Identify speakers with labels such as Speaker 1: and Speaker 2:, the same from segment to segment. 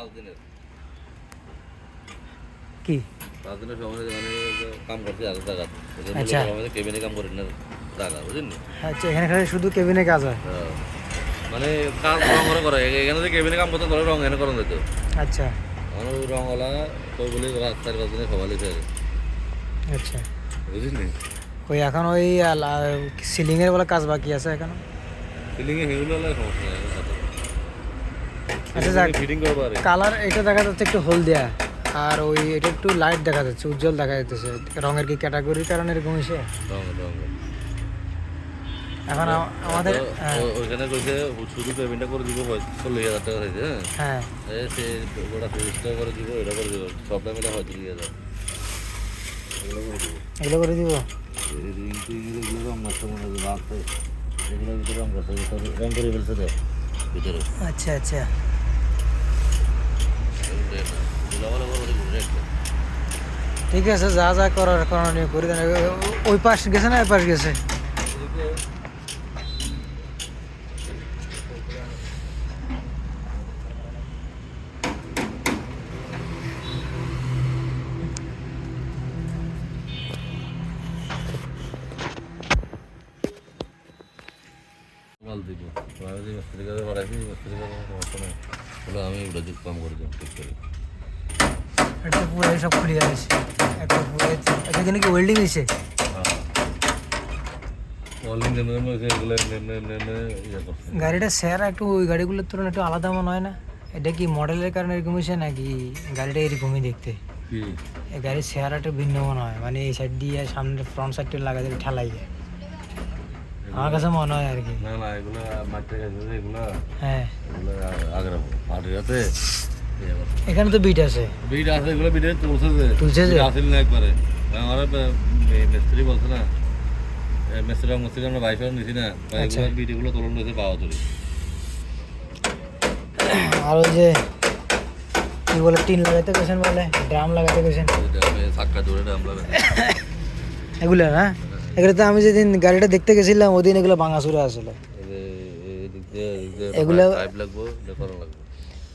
Speaker 1: পাঁচ দিনের
Speaker 2: কি?
Speaker 1: পাঁচ দিনের সময় মানে কাম করতে আর জায়গা।
Speaker 2: আচ্ছা।
Speaker 1: কেবিনে কাম করি না জায়গা বুঝলেন
Speaker 2: আচ্ছা এখানে খালি শুধু কেবিনে কাজ হয়।
Speaker 1: মানে কাজ রং করে করে এখানে যে কেবিনে কাম করতে ধরো রং এনে করেন যেত
Speaker 2: আচ্ছা
Speaker 1: আমার রংওয়ালা তো বলে রাত চার পাঁচ দিনে সবাই লিখে
Speaker 2: আচ্ছা। ওই এখন ওই সিলিংয়ের বলে কাজ বাকি আছে এখন?
Speaker 1: ফিলিংয়ে হেগুলো হলে সমস্যা
Speaker 2: আচ্ছা যাক।
Speaker 1: ফিটিং করব
Speaker 2: কালার এটা দেখা যাচ্ছে একটু হলদিয়া আর ওই এটা একটু লাইট দেখা যাচ্ছে উজ্জ্বল দেখা যাচ্ছে। রঙের কি ক্যাটাগরির কারণে এরকম এখন আমাদের হ্যাঁ,
Speaker 1: ও- ওইখানে কইছে শুধু পেমেন্টটা করে দিব চল্লিশ হাজার টাকা হয়েছে হ্যাঁ?
Speaker 2: হ্যাঁ।
Speaker 1: এই সে গোটা করে দিব এটা করে দিব সবটা মিলে হয় চল্লিশ হাজার। এগুলো করে দিব।
Speaker 2: করে
Speaker 1: রিং টিং এগুলো রং মনে হয় রাখতে এগুলোর ভিতরে রং করছে রং করে ফেলছে ভিতরে।
Speaker 2: আচ্ছা আচ্ছা
Speaker 1: এগুলো ভালো করে ঘুরে রাখতে
Speaker 2: ঠিক আছে যা যা করার করণীয় করে দেন ওই পাশ গেছে না ওই পাশ গেছে
Speaker 1: দিব আমি ওটা দিক করে দিই ঠিক করে
Speaker 2: এটা পুরো সব ক্লিয়ার আছে একটা পুরো এটা কিন্তু কি ওয়েল্ডিং হয়েছে
Speaker 1: নেমে হয়েছে
Speaker 2: গাড়িটা শেয়ার একটু ওই গাড়িগুলোর তুলনায় একটু আলাদা মনে হয় না? এটা কি মডেলের কারণে এরকম হয়েছে নাকি গাড়িটা এরকমই দেখতে? এই গাড়ির একটু ভিন্ন মনে হয় মানে এই সাইড দিয়ে সামনে ফ্রন্ট সাইডটা লাগা দিলে ঠেলাই যায়। আমার কাছে মনে হয় আর কি।
Speaker 1: না না এগুলো গেছে এগুলো।
Speaker 2: হ্যাঁ।
Speaker 1: এগুলো আগ্রা করছে
Speaker 2: এখানে তো বিট আছে।
Speaker 1: বিট আছে এগুলো বিটে তুলছে যে।
Speaker 2: তুলছে যে?
Speaker 1: বিট না একবারে। আমার মিস্ত্রি বলছে না মিস্ত্রি মিস্ত্রি আমরা বাইশ নিছি না। বিট এগুলো তোলন রয়েছে পাওয়া তুলি
Speaker 2: আর ওই যে কি বলে টিন লাগাইতে গেছেন বলে ড্রাম লাগাইতে গেছেন
Speaker 1: সাক্কা জোরে আমরা
Speaker 2: এগুলো না? এগুলো তো আমি যেদিন গাড়িটা দেখতে গেছিলাম ওদিন এগুলো ভাঙাচুরা আসলে। এগুলো-
Speaker 1: লাগবো লাগবে।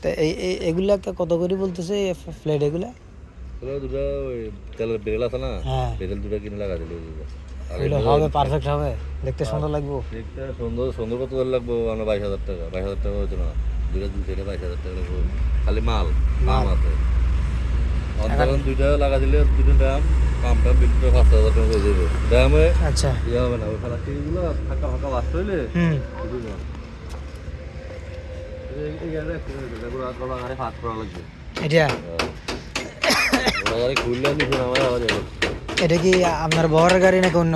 Speaker 2: তো এই এগুলো কত করে বলতেছে ফ্ল্যাট এগুলো?
Speaker 1: দুটো তেলের বেরেল আছে না
Speaker 2: হ্যাঁ।
Speaker 1: বেরেল দুটো কিনে লাগা দিল
Speaker 2: এগুলো। হবে পারফেক্ট হবে। দেখতে সুন্দর লাগবো।
Speaker 1: দেখতে সুন্দর সুন্দর কত লাগবো? আমরা বাইশ হাজার টাকা বাইশ হাজার টাকা হতো না? দুই থেকে বাইশ হাজার টাকা লাগবো। খালি মাল মাল। আছে। দুইটা লাগা দিলে দুটো দাম পাম্পটা বিলটা পাঁচ হাজার টাকা করে দেবে। দামে
Speaker 2: আচ্ছা।
Speaker 1: ইয়ে হবে না ওই প্লাস্টিকগুলো ফাঁকা ফাঁকা বাঁচতে হইলে
Speaker 2: এটা। এটা কি আপনার বহরের গাড়ি নাকি অন্য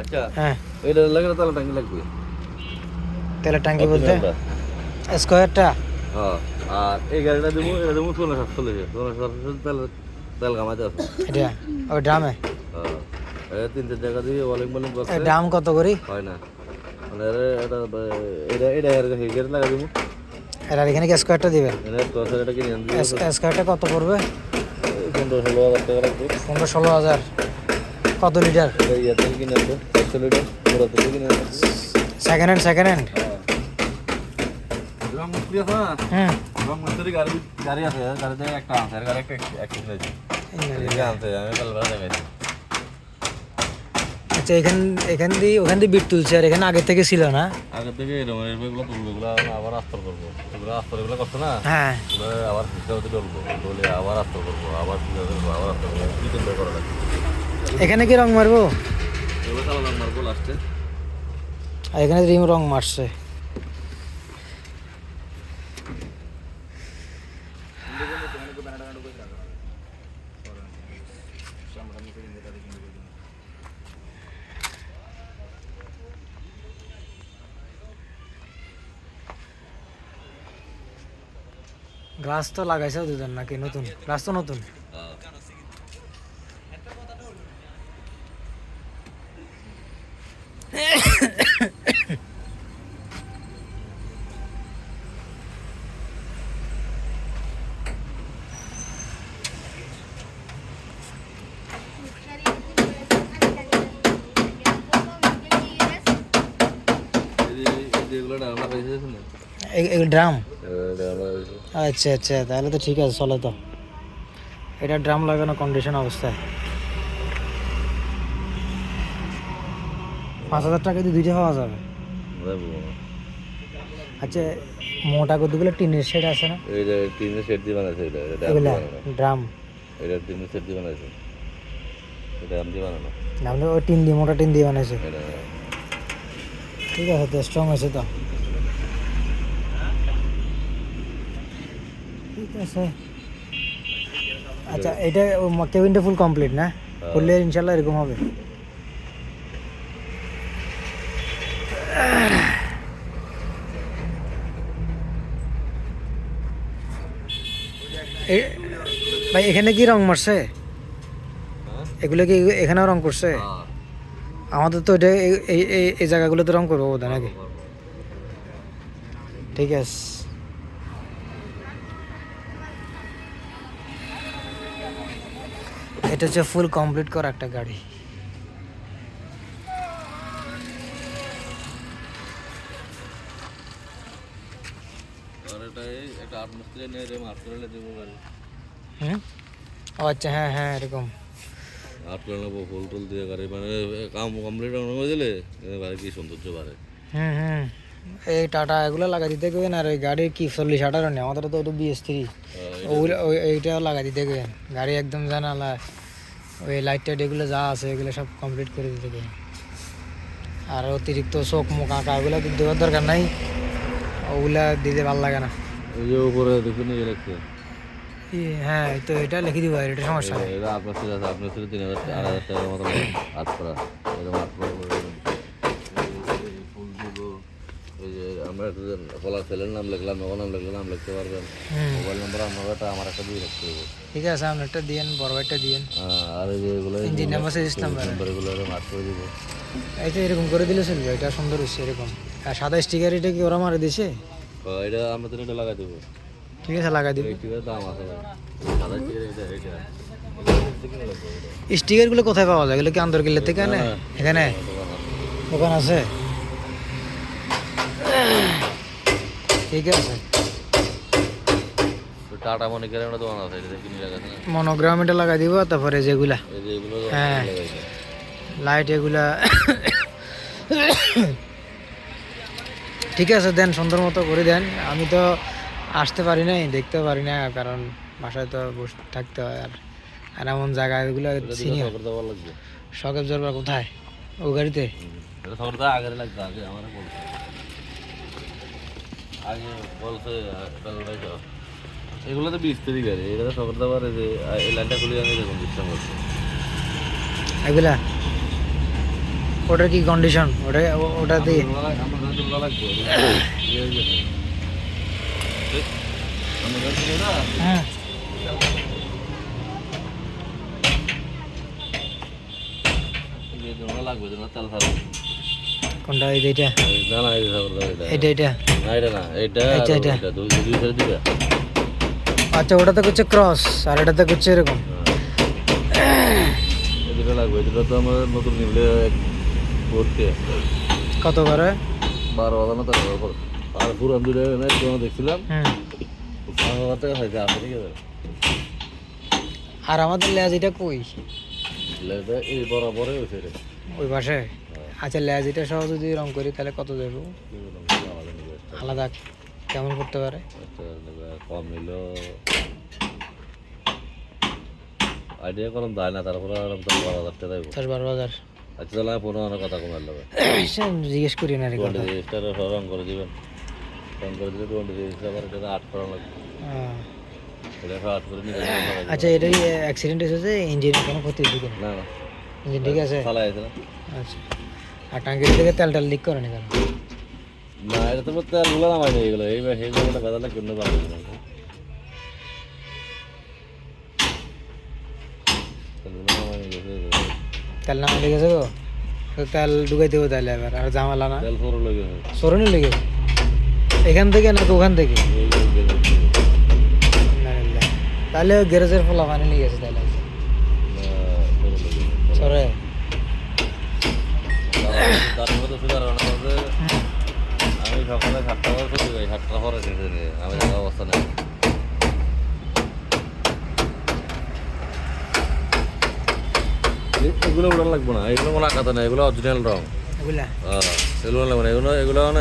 Speaker 1: আচ্ছা
Speaker 2: হ্যাঁ।
Speaker 1: এটা লাগে তাহলে লাগবে
Speaker 2: তেলের ট্যাঙ্কি বলতে? স্কোয়ারটা?
Speaker 1: হ্যাঁ আর এই গাড়িটা দেবো এটা দেবো ষোলো সাতচল্লিশে ষোলো সাতচল্লিশ তেল তেল কামাইতে আছে।
Speaker 2: এটা? ওই ড্রামে?
Speaker 1: হ্যাঁ। এটা তিন চার জায়গা দিয়ে ওয়ালিং বলিং করছে।
Speaker 2: ড্রাম কত করি?
Speaker 1: হয় না। মানে এটা এটা এটা এর এই লাগা দেবো।
Speaker 2: এটা এখানে কি স্কোয়ারটা দিবেন
Speaker 1: এটা কিনে
Speaker 2: স্কোয়ারটা কত পড়বে?
Speaker 1: পনেরো ষোলো হাজার টাকা লাগবে।
Speaker 2: পনেরো ষোলো হাজার। কত লিটার?
Speaker 1: ইয়ে তেল কিনে আনব একশো লিটার। পুরো তেল কিনে আনব
Speaker 2: সেকেন্ড হ্যান্ড সেকেন্ড হ্যান্ড হুম।
Speaker 1: গাড়ি গাড়ি আছে। গাড়িতে একটা আছে গাড়ি একটা
Speaker 2: আচ্ছা এখান এখান দিয়ে ওখান দিয়ে বিট তুলছে আর এখানে আগে থেকে ছিল না?
Speaker 1: আগে থেকে এরকম এগুলো তুলবো এগুলো আবার আস্তর করব। এগুলো আস্তর এগুলো করছে না?
Speaker 2: হ্যাঁ।
Speaker 1: আবার হিসাবে ডলবো ডলে আবার আস্তর করব আবার কি করব আবার আস্তর করব। কি করব করা লাগবে?
Speaker 2: এখানে কি রং মারবো?
Speaker 1: এগুলো চালালাম মারবো লাস্টে
Speaker 2: আর এখানে রিম রং মারছে। গ্লাস তো লাগাইছে দুজন নাকি নতুন? গ্লাস তো নতুন
Speaker 1: যেগুলো ডাল লাগাইছে না
Speaker 2: এগুলো ড্রাম? আচ্ছা আচ্ছা তাহলে তো ঠিক আছে চলে তো। এটা ড্রাম লাগানো কন্ডিশন অবস্থায়। পাঁচ হাজার টাকা দিয়ে দুইটা পাওয়া যাবে। আচ্ছা মোটা কতগুলো টিনের সেট আছে না?
Speaker 1: এই যে টিনের সেট দিয়ে বানাইছে এটা
Speaker 2: এগুলা ড্রাম।
Speaker 1: এটা টিনের সেট দিয়ে বানাইছে। এটা আম দিয়ে বানানো।
Speaker 2: নামলে ওই টিন দিয়ে মোটা টিন দিয়ে বানাইছে। ঠিক আছে তো স্ট্রং আছে তো। ঠিক আছে। আচ্ছা এটা কেবিনটা ফুল কমপ্লিট না? করলে ইনশাল্লাহ এরকম হবে। ভাই এখানে কি রং মারছে? এগুলো কি এখানেও রং করছে?
Speaker 1: হ্যাঁ।
Speaker 2: আমাদের তো এটা এই- জায়গাগুলোতে রং করব বোধ হয় নাকি ঠিক আছে। এটা হচ্ছে ফুল কমপ্লিট করা একটা গাড়ি।
Speaker 1: করে
Speaker 2: আচ্ছা হ্যাঁ হ্যাঁ এরকম।
Speaker 1: নেব ফুল টুল দিয়ে গাড়ি মানে কাম কমপ্লিট গেলে গাড়ি কি সৌন্দর্য বাড়ে।
Speaker 2: হুম হুম। এই টাটা এগুলো লাগা দিতে গেবেন আর ওই গাড়ির কি চল্লিশ আঠারো নেই? আমাদের তো ওটা বিএস থ্রি ওগুলো ওই এইটাও লাগা দিতে গেবেন। গাড়ি একদম জানালা ওই লাইট টাইট এগুলো যা আছে এগুলো সব কমপ্লিট করে দিতে গেবেন আর অতিরিক্ত চোখ মুখ আঁকা ওগুলো তো দেওয়ার দরকার নাই। ওগুলা দিতে ভালো লাগে না।
Speaker 1: ওই যে উপরে দেখুন লাগছে
Speaker 2: হ্যাঁ তো এটা লিখে দিব এটা সমস্যা নেই।
Speaker 1: এটা আপনার ছিল আপনার ছিল তিন হাজার আড়াই হাজার টাকার মতো হাত করা। এরকম হাত করা করে দেবেন। ফুল দিব ওই আমরা একটা ছেলের নাম লিখলাম নগর নাম লিখলে নাম লিখতে পারবেন। মোবাইল নম্বর আপনার একটা আমার একটা দিয়ে রাখতে হবে।
Speaker 2: ঠিক আছে আপনারটা দিয়েন বড় ভাইটা দিয়েন।
Speaker 1: আর এই যে এগুলো
Speaker 2: engine number series number
Speaker 1: mark করে দিব।
Speaker 2: এই তো এরকম করে দিলে চলবে এটা সুন্দর হচ্ছে এরকম। আর সাদা স্টিকার এটা কি ওরা মারে দিছে?
Speaker 1: এটা আমরা তো এটা লাগাই দেবো।
Speaker 2: ঠিক আছে লাগাই দিব।
Speaker 1: এই দাম আছে সাদা টিকার এটা এটা।
Speaker 2: স্টিকারগুলো কোথায় পাওয়া যায়? এগুলো কি আন্দর কিল্লা থেকে এখানে? দোকান আছে? ঠিক আছে।
Speaker 1: টাটা মনে করে আমরা দোকান আছে এটা কিনে লাগাছে না
Speaker 2: মনোগ্রাম এটা লাগাই দিব তারপরে যেগুলা। হ্যাঁ। লাইট এগুলা। ঠিক আছে দেন সুন্দর মতো করে দেন। আমি তো আসতে পারি নাই দেখতে পারি না কারণ বাসায় তো বসে থাকতে হয় আর আর এমন জায়গা এগুলো চিনি শখের জরবার কোথায়? ও গাড়িতে?
Speaker 1: আগে আমার আগে বলছে এগুলো তো বিশ তারিখ গাড়ি এটা তো দেওয়ার এই যে এই লাইনটা খুলে আমি দেখুন ডিস্টার্ব করছে।
Speaker 2: এগুলা ওটার কি কন্ডিশন ওটা ওটা দিয়ে হ্যাঁ।
Speaker 1: লাগবে তেল ফাল
Speaker 2: কোনটা? এই যে
Speaker 1: না না এই যে খবর দেওয়া এটা।
Speaker 2: এটা এটা।
Speaker 1: না এটা না এটা আর
Speaker 2: এটা, এটা।
Speaker 1: দুই দুই সাইড দিবে।
Speaker 2: আচ্ছা ওটাতে করছে ক্রস আর এটাতে করছে এরকম।
Speaker 1: এই লাগবে এই দুটো তো আমার নতুন নিলে ভর্তি।
Speaker 2: কত করে?
Speaker 1: বারো হাজার না তেরো হাজার করে। আর পুরান দুটো দেখছিলাম। পাঁচ হাজার টাকা হয়েছে আপনি ঠিক আছে
Speaker 2: আর আমাদের লেজ এটা কই?
Speaker 1: লেজটা এই বরাবরই
Speaker 2: ওই পাশে? আচ্ছা লেজ এটা সহ যদি রং করি তাহলে কত দেবো। আলাদা কেমন করতে পারে?
Speaker 1: কম নিল আইডিয়া করলাম দেয় না তারপরে আর তো বারো হাজার টাকা দেবো।
Speaker 2: দশ বারো হাজার।
Speaker 1: আচ্ছা তাহলে পনেরো হাজার কথা কমার লাগবে
Speaker 2: জিজ্ঞেস করি না রে
Speaker 1: টোয়েন্টি রেজিস্টার রং করে দিবেন। রং করে দিলে টোয়েন্টি রেজিস্টার আবার এটা আট করা লাগবে। এটা
Speaker 2: আচ্ছা এটাই অ্যাক্সিডেন্ট এসেছে? ইঞ্জিনের কোনো ক্ষতি কিনা?
Speaker 1: না না।
Speaker 2: ইঞ্জিন ঠিক আছে? আচ্ছা। আর টাঙ্কির থেকে তেল টেল লিক করে নি কেন?
Speaker 1: না এটা তো তেলগুলো নামাই নেই এগুলো এই সেই জায়গাটা বেদালে কিনে পারবে না তেলগুলো নামাই নিয়ে গেছে,
Speaker 2: তেল তো তেল ঢুকাই দেবো তাহলে এবার আর ঝামেলা না।
Speaker 1: তেল ফোরও লেগে গেছে।
Speaker 2: সরণি লেগেছে এখান থেকে নাকি ওখান থেকে। না, না। তাহলে গ্যারেজের ফলা পানি নিয়ে গেছে তাহলে
Speaker 1: না, ফোরও লেগে গেছে।
Speaker 2: সরে
Speaker 1: তার- তার মধ্যে সুগার আনা হচ্ছে, আমি সকালে সাতটা করে ছুটি হয় সাতটা পরে নিতে নিয়ে আমি যাওয়ার অবস্থা নেই এ- লাগবে না। এগুলো কোনো আঁকাতে না এগুলো অরিজিনাল রং।
Speaker 2: এগুলা?
Speaker 1: লাগবে না। এগুলো এগুলো মানে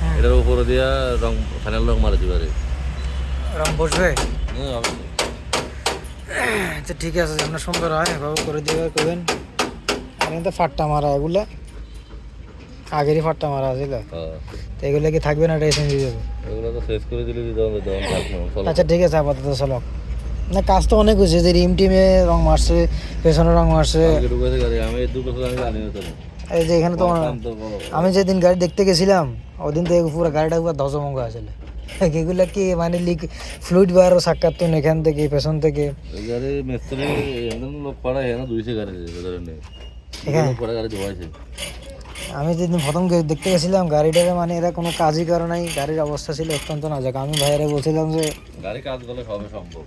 Speaker 2: হ্যাঁ।
Speaker 1: এটার উপরে দিয়া রং ফাইনাল রং মারে দিবে
Speaker 2: রং বসবে? আচ্ছা ঠিক আছে যেন সুন্দর হয় এভাবে করে দিবে করবেন। আর তো ফাট্টা মারা এগুলা? আগেরই ফাট্টা মারা
Speaker 1: হ্যাঁ।
Speaker 2: তো এগুলো কি থাকবে না এটা হয়ে যাবে?
Speaker 1: এগুলো তো শেষ করে দিলে দিতে হবে।
Speaker 2: আচ্ছা ঠিক আছে আপাতত চলো। না কাজ তো অনেক হয়েছে যে রিম টিমে রং মারছে পেছনে রং মারছে।
Speaker 1: এই
Speaker 2: যে এখানে তো। আমি যেদিন গাড়ি দেখতে গেছিলাম ওদিন তো পুরো গাড়িটা পুরো ধ্বজমঙ্গ আসলে এগুলা কি মানে লিক ফ্লুইড বার সাক্ষাৎ তো এখান থেকে পেছন থেকে।
Speaker 1: মিস্ত্রি লোক পাড়া দুইশে গাড়ি
Speaker 2: এখানে?
Speaker 1: গাড়ি ধোয়াইছে।
Speaker 2: আমি যেদিন প্রথম দেখতে গেছিলাম গাড়িটাকে মানে এরা কোনো কাজই করে নাই। গাড়ির অবস্থা ছিল অত্যন্ত নাজুক। আমি ভাইয়ারে বলছিলাম যে
Speaker 1: গাড়ি কাজ করলে সবে সম্ভব।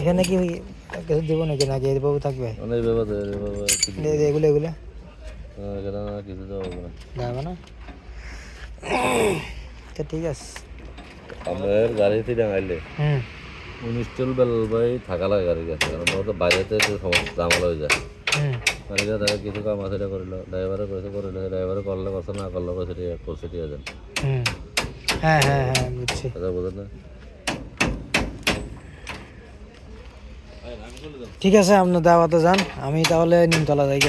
Speaker 2: এখানে কি কিছু দেবো নাকি? নাকি এইভাবে থাকবে? এগুলো এগুলো
Speaker 1: কিছু তো না।
Speaker 2: তো ঠিক আছে।
Speaker 1: আমাদের গাড়ি থেকে
Speaker 2: হুম।
Speaker 1: উনিশটাল বেল ভাই থাকা লাগে গাড়ি কাছে কারণ বাইরেতে সমস্যা ঝামেলা হয়ে যায়।
Speaker 2: হুম
Speaker 1: গাড়ি কাছে কাম আছে এটা করিল ড্রাইভারও করেছে করিল ড্রাইভারও করলে না করলে ঠিক করছে ঠিক আছে।
Speaker 2: হ্যাঁ হ্যাঁ হ্যাঁ বুঝছি।
Speaker 1: কথা বোঝেন না?
Speaker 2: ঠিক আছে আপনার দাওয়াতে যান আমি তাহলে নিমতলা যাই।